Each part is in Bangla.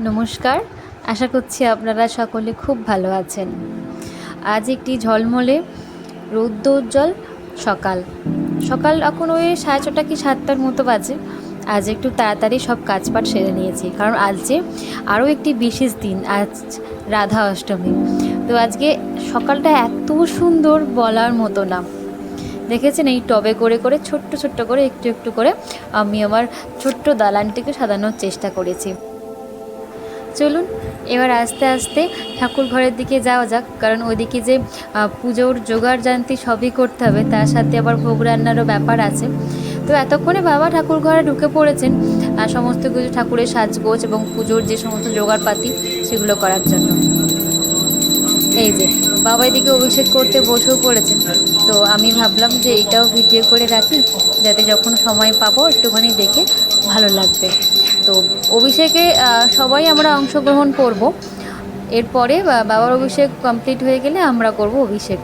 নমস্কার। আশা করছি আপনারা সকলে খুব ভালো আছেন। আজ একটি ঝলমলে রৌদ্রোজ্জ্বল সকাল। সকাল এখন ওই সাড়ে ছটা কি সাতটার মতো বাজে। আজ একটু তাড়াতাড়ি সব কাজপাট সেরে নিয়েছি। কারণ আজ যে আরও একটি বিশেষ দিন, আজ রাধা অষ্টমী। তো আজকে সকালটা এত সুন্দর বলার মতো না। দেখেছেন এই টবে করে করে, ছোট্ট ছোট্ট করে, একটু একটু করে আমি আমার ছোট্ট দালানটিকে সাজানোর চেষ্টা করেছি। চলুন, এবার আস্তে আস্তে ঠাকুর ঘরের দিকে যাওয়া যাক। কারণ ওইদিকে যে পুজোর জোগাড় জানতি সবই করতে হবে, তার সাথে আবার ভোগ রান্নারও ব্যাপার আছে। তো এতক্ষণে বাবা ঠাকুর ঘরে ঢুকে পড়েছেন আর সমস্ত কিছু ঠাকুরের সাজগোজ এবং পুজোর যে সমস্ত জোগাড়পাতি, সেগুলো করার জন্য। এই যে বাবা এদিকে অভিষেক করতে বসেও পড়েছেন তো আমি ভাবলাম যে এটাও ভিডিও করে রাখি, যাতে যখন সময় পাবো একটুখানি দেখে ভালো লাগবে। তো অভিষেকে সবাই আমরা অংশগ্রহণ করব। এরপরে বাবার অভিষেক কমপ্লিট হয়ে গেলে আমরা করব অভিষেক।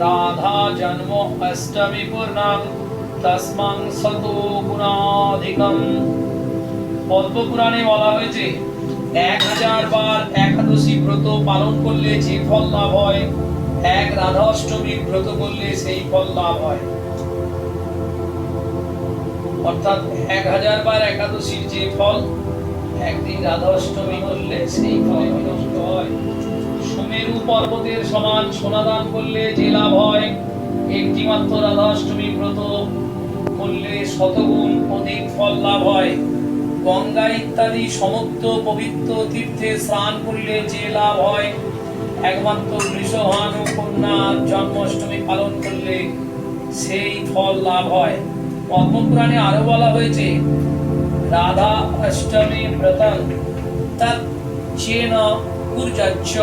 राधा जन्म अष्टमी पूर्णं তস্মাং শত গুণাধিকম পদ্ম পুরাণে বলা হয়েছে এক হাজার বার একাদশী ব্রত পালন করলে যে ফল লাভ হয় এক রাধা অষ্টমীর ব্রত করলে সেই ফল লাভ হয় অর্থাৎ এক হাজার বার একাদশীর যে ফল একদিন রাধা অষ্টমী করলে সেই ফল বিনষ্ট হয় সুমেরু পর্বতের সমান সোনাদান করলে যে লাভ হয় একটি মাত্র রাধা অষ্টমী ব্রত করলে শতগুণ অধিক ফল লাভ হয়। গঙ্গা ইত্যাদি সমস্ত পবিত্র তীর্থে স্নান করলে যে লাভ হয়, একমাত্র বৃষভানু কন্যার জন্মাষ্টমী পালন করলে সেই ফল লাভ হয়। পদ্মপুরাণে আরও বলা হয়েছে, রাধা অষ্টমী ব্রতং তৎ চেন কুর্যাচ্ছ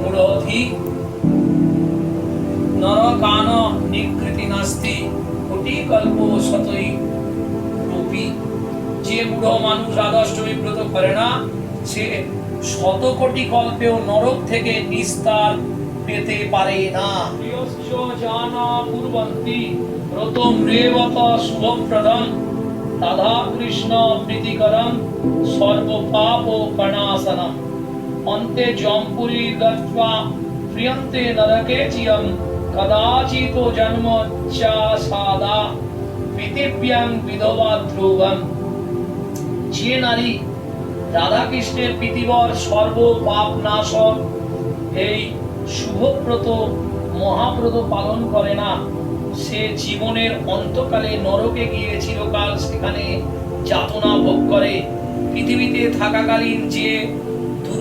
মূঢ়ধি নরকান নিকৃতি নাস্তি, কোটি কল্প শতই রূপী। যে মূঢ় মানুষ রাধাষ্টমী ব্রত করে না, সে শত কোটি কল্পেও নরক থেকে নিস্তার পেতে পারে না। জানা পূর্বন্তি ব্রতম রেবত শুভপ্রদম। রাধা কৃষ্ণ প্রীতিকরম, সর্ব পাপ কণাসনম অন্তে জম্পুরি গত্বা প্রিয়ন্তে নরকে চিয়ম কদাচিত জন্ম চা সাদা পৃথিব্যাং বিধবা ধ্রুবম যে নারী রাধা কৃষ্ণের পৃথিবর সর্ব পাপ নাশক এই শুভব্রত মহাব্রত পালন করে না। সে জীবনের অন্তকালে নরকে গিয়ে চিরকাল সেখানে যাতনা ভোগ করে। পৃথিবীতে থাকাকালীন যে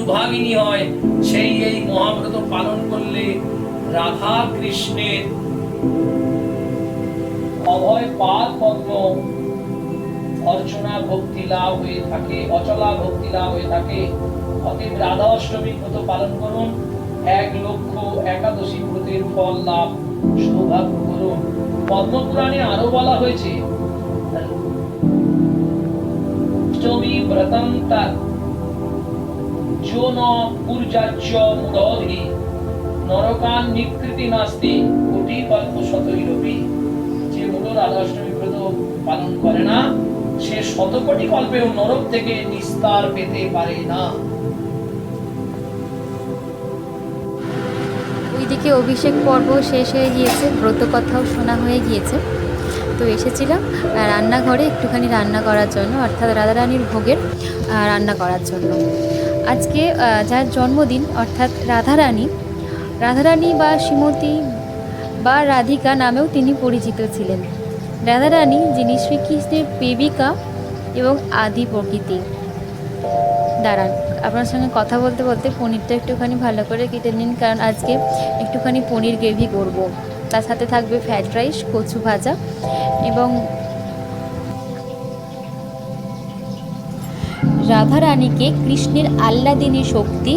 দুর্ভাগিনী হয়, সেই এই মহাব্রত পালন করলে রাধা কৃষ্ণের অভয় পাদ পদ্ম অর্চনা ভক্তি লাভ হয়ে থাকে, অচলা ভক্তি লাভ হয়ে থাকে। অতএব রাধা অষ্টমী ব্রত পালন করুন, এক লক্ষ একাদশী ব্রতের ফল লাভ সৌভাগ্য করুন। পদ্মপুরাণে আরও বলা হয়েছে অষ্টমী ব্রতম যো নরকান নিকৃতি নাস্তি কোটি কল্প যে পালন করে না সে কল্পেও নরক থেকে নিস্তার পেতে পারে না। ওইদিকে অভিষেক পর্ব শেষ হয়ে গিয়েছে ব্রত কথাও শোনা হয়ে গিয়েছে। তো এসেছিলাম রান্নাঘরে একটুখানি রান্না করার জন্য, অর্থাৎ রাধারানীর ভোগের রান্না করার জন্য। আজকে যার জন্মদিন, অর্থাৎ রাধারানী রাধারানী বা শ্রীমতী বা রাধিকা নামেও তিনি পরিচিত ছিলেন। রাধারানী যিনি শ্রীকৃষ্ণের প্রেমিকা এবং আদি প্রকৃতি। দাঁড়ান, আপনার সঙ্গে কথা বলতে বলতে পনিরটা একটুখানি ভালো করে কেটে নিন, কারণ আজকে একটুখানি পনির গ্রেভি করব। তার সাথে থাকবে ফ্রাইড রাইস, কচু ভাজা এবং রাধারানীকে কৃষ্ণের আহ্লাদিনী শক্তি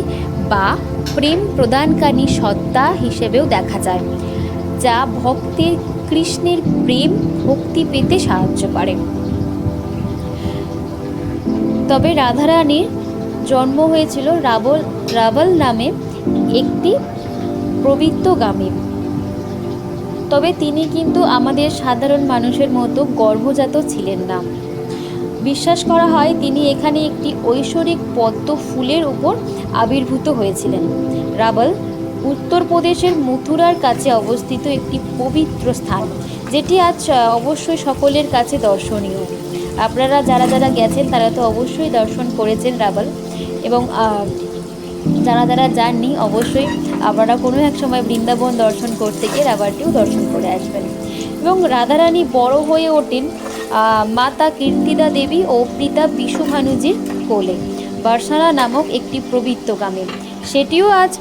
বা প্রেম প্রদানকারী সত্তা হিসেবেও দেখা যায়, যা ভক্তের কৃষ্ণের প্রেম ভক্তি পেতে সাহায্য করে। তবে রাধারানীর জন্ম হয়েছিল রাবল রাবল নামে একটি পবিত্র গ্রামে তবে তিনি কিন্তু আমাদের সাধারণ মানুষের মতো গর্ভজাত ছিলেন না। বিশ্বাস করা হয় তিনি এখানে একটি ঐশ্বরিক পদ্ম ফুলের উপর আবির্ভূত হয়েছিলেন। রাবল উত্তরপ্রদেশের মথুরার কাছে অবস্থিত একটি পবিত্র স্থান, যেটি আজ অবশ্যই সকলের কাছে দর্শনীয়। আপনারা যারা যারা গেছেন, তারা তো অবশ্যই দর্শন করেছেন রাবল। এবং যারা যারা যাননি, অবশ্যই আপনারা কোনো এক সময় বৃন্দাবন দর্শন করতে গিয়ে রাবারটিও দর্শন করে আসবেন। এবং রাধারানী বড় হয়ে ওঠেন। মাতা কীর্তিদা দেবী ও পিতা বিশুভানুজির কোলে। বার্সানা নামক একটি পবিত্র গ্রামে। সেটিও আজ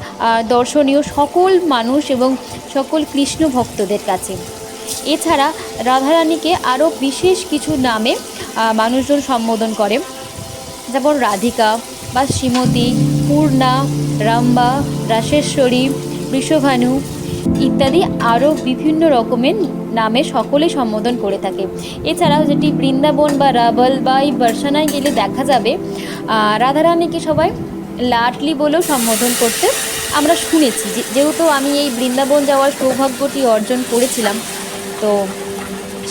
দর্শনীয় সকল মানুষ এবং সকল কৃষ্ণ ভক্তদের কাছে। এছাড়া রাধারানীকে আরও বিশেষ কিছু নামে মানুষজন সম্বোধন করে। যেমন রাধিকা বা শ্রীমতী, পূর্ণা, রাম্বা, রাসেশ্বরী বৃষভানু ইত্যাদি আরও বিভিন্ন রকমের নামে সকলে সম্বোধন করে থাকে। এছাড়াও যেটি বৃন্দাবন বা রাবল বা এই বর্ষানায় গেলে দেখা যাবে রাধারানীকে সবাই লাটলি বলেও সম্বোধন করতে আমরা শুনেছি। যেহেতু আমি এই বৃন্দাবন যাওয়ার সৌভাগ্যটি অর্জন করেছিলাম, তো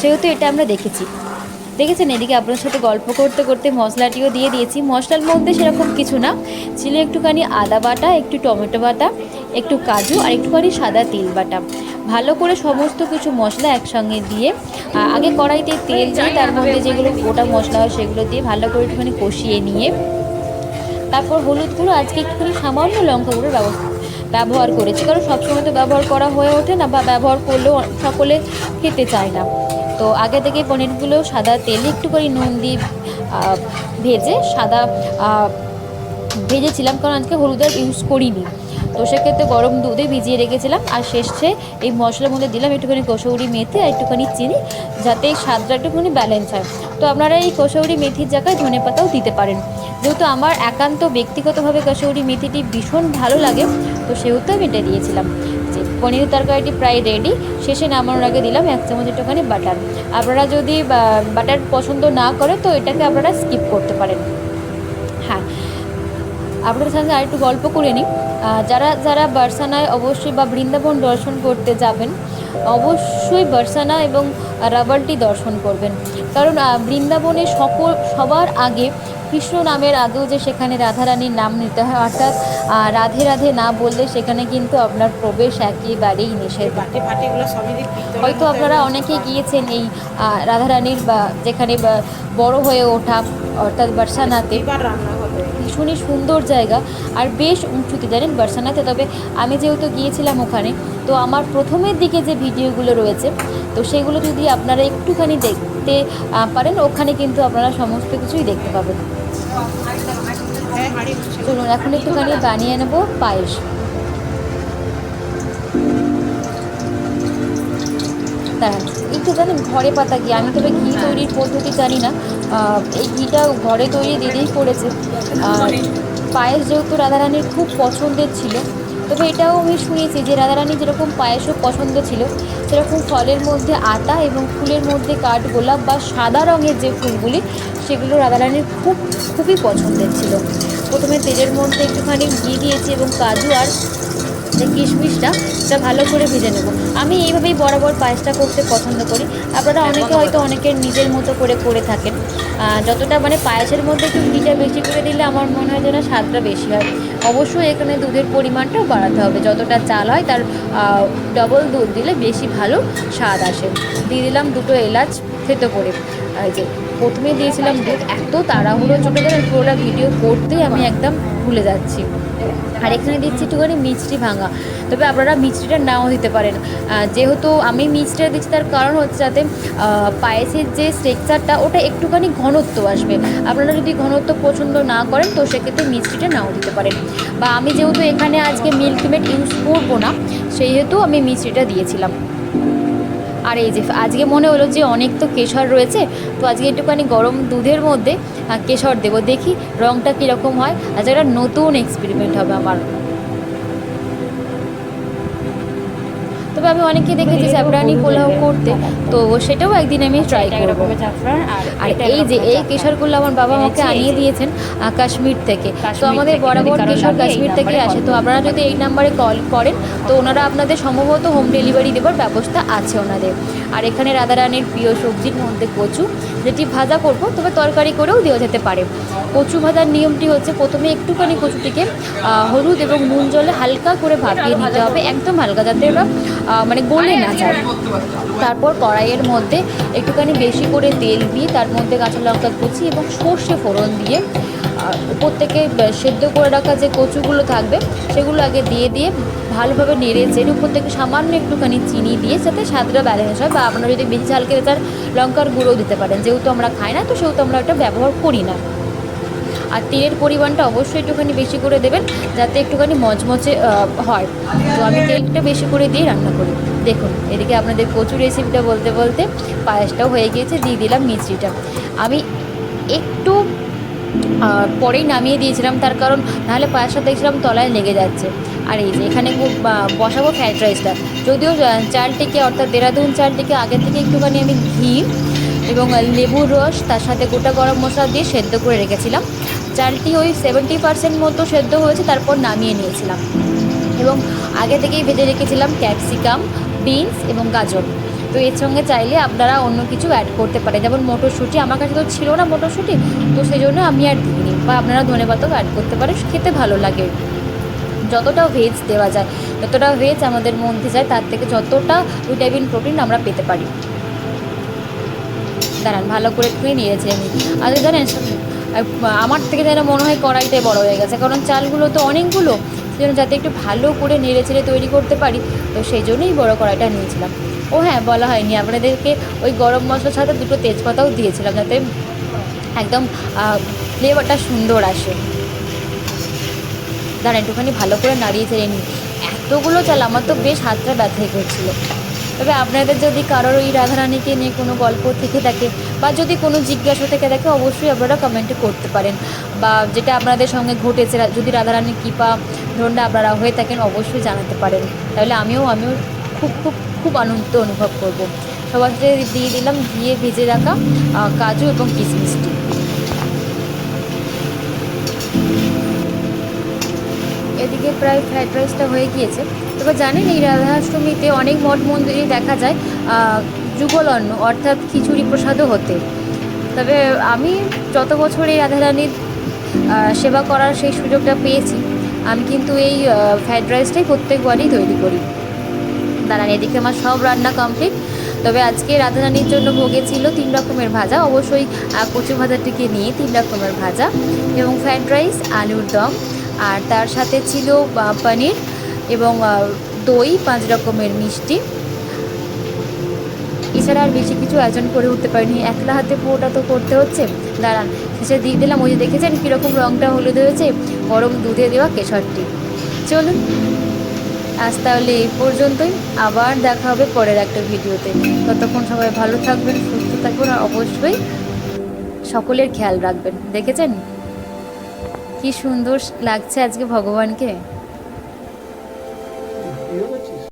সেহেতু এটা আমরা দেখেছি। দেখেছেন? এদিকে আপনার সাথে গল্প করতে করতে মশলাটিও দিয়ে দিয়েছি। মশলার মধ্যে সেরকম কিছু না। ছিল একটুখানি আদা বাটা, একটু টমেটো বাটা একটু কাজু আর একটুখানি সাদা তিল বাটা। ভালো করে সমস্ত কিছু মশলা একসঙ্গে দিয়ে আগে কড়াইতে তেল দিয়ে তার মধ্যে যেগুলো গোটা মশলা হয় সেগুলো দিয়ে ভালো করে একটুখানি কষিয়ে নিয়ে তারপর হলুদ গুঁড়ো আজকে একটুখানি সামান্য লঙ্কা গুঁড়ো ব্যবস্থা ব্যবহার করেছি। কারণ সবসময় তো ব্যবহার করা হয়ে ওঠে না বা ব্যবহার করলেও সকলে খেতে চায় না। তো আগে থেকে পনিরগুলো সাদা তেলে একটু করে নুন দিয়ে ভেজে সাদা ভেজেছিলাম। কারণ আজকে হলুদ আর ইউজ করিনি। তো সেক্ষেত্রে গরম দুধে ভিজিয়ে রেখেছিলাম। আর শেষে এই মশলার মধ্যে দিলাম একটুখানি কসৌরি মেথি আর একটুখানি চিনি, যাতে এই স্বাদটা একটুখানি ব্যালেন্স হয়। তো আপনারা এই কসৌরি মেথির জায়গায় ধনে পাতাও দিতে পারেন। যেহেতু আমার একান্ত ব্যক্তিগতভাবে কসৌরি মেথিটি ভীষণ ভালো লাগে, তো সেহেতু আমি এটা দিয়েছিলাম। পনির তরকারিটি প্রায় রেডি শেষে নামানোর আগে দিলাম এক চামচ একটুখানি বাটার আপনারা যদি বাটার পছন্দ না করে, তো এটাকে আপনারা স্কিপ করতে পারেন। হ্যাঁ আপনাদের সঙ্গে আরেকটু গল্প করে নিই। যারা যারা বার্সানায় অবশ্যই বা বৃন্দাবন দর্শন করতে যাবেন অবশ্যই বার্সানা এবং রাবারটি দর্শন করবেন। কারণ বৃন্দাবনে সকল সবার আগে কৃষ্ণ নামের আগেও যে সেখানে রাধারানীর নাম নিতে হয় অর্থাৎ রাধে রাধে না বললে সেখানে কিন্তু আপনার প্রবেশ একেবারেই নিষেধ। হয়তো আপনারা অনেকে গিয়েছেন এই রাধারানীর বা যেখানে বড় হয়ে ওঠা অর্থাৎ বার্সানাতে। ভীষণই সুন্দর জায়গা আর বেশ উঁচুতে, জানেন বার্সানাতে? তবে আমি যেহেতু গিয়েছিলাম ওখানে, তো আমার প্রথমের দিকে যে ভিডিওগুলো রয়েছে, তো সেগুলো যদি আপনারা একটুখানি দেখতে পারেন, ওখানে কিন্তু আপনারা সমস্ত কিছুই দেখতে পাবেন। চলুন, এখন একটুখানি বানিয়ে নেব পায়েস। দাঁড়ান। একটু জানেন ঘরে পাতা ঘি আমি তবে ঘি তৈরির পদ্ধতি জানি না। এই ঘিটা ঘরে তৈরি দিদিই করেছে। আর পায়েস যেহেতু রাধারানীর খুব পছন্দের ছিল, তবে এটাও আমি শুনেছি যে রাধারানী যেরকম পায়েসও পছন্দ ছিল, সেরকম ফলের মধ্যে আতা এবং ফুলের মধ্যে কাঠগোলাপ বা সাদা রঙের যে ফুলগুলি, সেগুলো রাধারানীর খুব, খুবই পছন্দের ছিল। প্রথমে তেলের মধ্যে একটুখানি ঘি দিয়েছি এবং কাজু আর যে কিশমিশটা সেটা ভালো করে ভেজে নেব। আমি এইভাবেই বরাবর পায়েসটা করতে পছন্দ করি। আপনারা অনেকে হয়তো অনেকের নিজের মতো করে করে থাকেন। যতটা মানে পায়েসের মধ্যে একটু ঘিটা বেশি করে দিলে আমার মনে হয় যেন স্বাদটা বেশি হয়। অবশ্যই এখানে দুধের পরিমাণটাও বাড়াতে হবে। যতটা চাল হয় তার ডবল দুধ দিলে বেশি ভালো স্বাদ আসে। দিয়ে দিলাম দুটো এলাচ থেতো করে। যে প্রথমে দিয়েছিলাম দুধ। এত তাড়াহুড়ো চলে গেলে পুরোটা ভিডিও করতেই আমি একদম ভুলে যাচ্ছি। আর এখানে দিচ্ছি একটুখানি মিষ্টি ভাঙা। তবে আপনারা মিষ্টিটা নাও দিতে পারেন। যেহেতু আমি মিষ্টিটা দিচ্ছি, তার কারণ হচ্ছে যাতে পায়েসের যে স্ট্রেকচারটা ওটা একটুখানি ঘনত্ব আসবে। আপনারা যদি ঘনত্ব পছন্দ না করেন, তো সেক্ষেত্রে মিষ্টিটা নাও দিতে পারেন। বা আমি যেহেতু এখানে আজকে মিল্কমেট ইউজ করব না, সেহেতু আমি মিষ্টিটা দিয়েছিলাম। আর এই যে আজকে মনে হলো যে অনেক তো কেশর রয়েছে, তো আজকে একটুখানি গরম দুধের মধ্যে কেশর দেবো। দেখি রঙটা কীরকম হয়। আজ একটা নতুন এক্সপেরিমেন্ট হবে আমার। তবে আমি অনেকে দেখেছি জাফরানি পোলাও করতে। তো সেটাও একদিন আমি ট্রাই করব। আর এই যে এই কেশরগুলো আমার বাবা আমাকে আনিয়ে দিয়েছেন কাশ্মীর থেকে। তো আমাদের বরাবর কেশর কাশ্মীর থেকে আসে। তো আপনারা যদি এই নাম্বারে কল করেন তো ওনারা আপনাদের সম্ভবত হোম ডেলিভারি দেওয়ার ব্যবস্থা আছে ওনাদের। আর এখানে রাধারানীর প্রিয় সবজির মধ্যে কচু যেটি ভাজা করব, তবে তরকারি করেও দেওয়া যেতে পারে। কচু ভাজার নিয়মটি হচ্ছে প্রথমে একটুখানি কচুটিকে হলুদ এবং নুন জলে হালকা করে ভাপিয়ে নিতে হবে, একদম হালকা যাতে ওরা মানে গলে না যায়। তারপর কড়াইয়ের মধ্যে একটুখানি বেশি করে তেল দিয়ে তার মধ্যে কাঁচা লঙ্কা কুচি এবং সর্ষে ফোড়ন দিয়ে উপর থেকে সেদ্ধ করে রাখা যে কচুগুলো থাকবে, সেগুলো আগে দিয়ে দিয়ে ভালোভাবে নেড়ে চেড়ে উপর থেকে সামান্য একটুখানি চিনি দিয়ে যাতে স্বাদটা ব্যালেন্স হয় বা আপনারা যদি বেশি ঝাল খেতে চান, লঙ্কার গুঁড়ো দিতে পারেন। যেহেতু আমরা খাই না, তো সেহেতু আমরা ওটা ব্যবহার করি না। আর তেলের পরিমাণটা অবশ্যই একটুখানি বেশি করে দেবেন, যাতে একটুখানি মচমচে হয়। তো আমি তেলটা বেশি করে দিয়ে রান্না করি। দেখুন, এদিকে আপনাদের কচু রেসিপিটা বলতে বলতে পায়েসটাও হয়ে গিয়েছে, দিয়ে দিলাম মিষ্টিটা। আমি একটু পরেই নামিয়ে দিয়েছিলাম তার কারণ নাহলে পায়েসটা দেখছিলাম তলায় লেগে যাচ্ছে। আর এই যে এখানে খুব, বসাবো ফ্রাইড রাইসটা যদিও চালটিকে অর্থাৎ দেরাদুন চালটিকে আগে থেকে একটুখানি আমি ঘি এবং লেবুর রস তার সাথে গোটা গরম মশলা দিয়ে সেদ্ধ করে রেখেছিলাম। চালটি ওই সেভেন্টি পার্সেন্ট মতো সেদ্ধ হয়েছে তারপর নামিয়ে নিয়েছিলাম। এবং আগে থেকেই ভেজে রেখেছিলাম ক্যাপসিকাম বিনস এবং গাজর। তো এর সঙ্গে চাইলে আপনারা অন্য কিছু অ্যাড করতে পারেন। যেমন মটরশুঁটি, আমার কাছে তো ছিল না মটরশুঁটি, তো সেই জন্য আমি আর দিইনি বা আপনারা ধনে অ্যাড করতে পারেন, খেতে ভালো লাগে। যতটা ভেজ দেওয়া যায়, যতটা ভেজ আমাদের মধ্যে যায়, তার থেকে যতটা ভিটামিন প্রোটিন আমরা পেতে পারি। দাঁড়ান, ভালো করে একটুখানি নিয়েছি আমি। আচ্ছা জানেন, আমার থেকে যেন মনে হয় কড়াইটাই বড় হয়ে গেছে, কারণ চালগুলো তো অনেকগুলো, সেজন্য যাতে একটু ভালো করে নেড়ে চেড়ে তৈরি করতে পারি, তো সেই জন্যই বড় কড়াইটা নিয়েছিলাম। ও হ্যাঁ বলা হয়নি। আপনাদেরকে ওই গরম মশলার সাথে দুটো তেজপাতাও দিয়েছিলাম যাতে একদম ফ্লেভারটা সুন্দর আসে। দাঁড়া একটুখানি ভালো করে নাড়িয়ে চেড়ে নিই। এতগুলো চাল, আমার তো বেশ হাতটা ব্যথাই করছিল। তবে আপনাদের যদি কারোর ওই রাধারানীকে নিয়ে কোনো গল্প থেকে থাকে বা যদি কোনো জিজ্ঞাসা থেকে থাকে, অবশ্যই আপনারা কমেন্টে করতে পারেন। বা যেটা আপনাদের সঙ্গে ঘটেছে, যদি রাধারানীর কৃপা, ধরুন আপনারা হয়ে থাকেন, অবশ্যই জানাতে পারেন। তাহলে আমিও আমিও খুব খুব খুব আনন্দ অনুভব করব। সাথে দিয়ে দিলাম দিয়ে ভেজে রাখা কাজু এবং কিশমিশটি এদিকে প্রায় ফ্রাইড রাইসটা হয়ে গিয়েছে। তবে জানেন এই রাধাষ্টমীতে অনেক মঠ মন্দিরে দেখা যায় যুগল অন্ন, অর্থাৎ খিচুড়ি প্রসাদও হতে। তবে আমি যত বছর এই রাধারানীর সেবা করার সেই সুযোগটা পেয়েছি, আমি কিন্তু এই ফ্রাইড রাইসটাই প্রত্যেকবারই তৈরি করি। দাঁড়ান এদিকে আমার সব রান্না কমপ্লিট তবে আজকে রাধারানীর জন্য ভোগে ছিল তিন রকমের ভাজা। অবশ্যই কচু ভাজাটিকে নিয়ে তিন রকমের ভাজা এবং ফ্রাইড রাইস আলুর দম। আর তার সাথে ছিল পনির এবং দই, পাঁচ রকমের মিষ্টি। এছাড়া আর বেশি কিছু আয়োজন করে উঠতে পারিনি। একলা হাতে পুরোটা তো করতে হচ্ছে। দাঁড়ান, শেষে দিয়ে দিলাম। ওই যে দেখেছেন কীরকম রঙটা হলুদ হয়েছে? গরম দুধে দেওয়া কেশরটি। চলুন। আজ তাহলে এই পর্যন্তই। আবার দেখা হবে পরের একটা ভিডিওতে। ততক্ষণ সবাই ভালো থাকবেন, সুস্থ থাকবেন আর অবশ্যই সকলের খেয়াল রাখবেন। দেখেছেন? কি সুন্দর লাগছে আজকে ভগবানকে।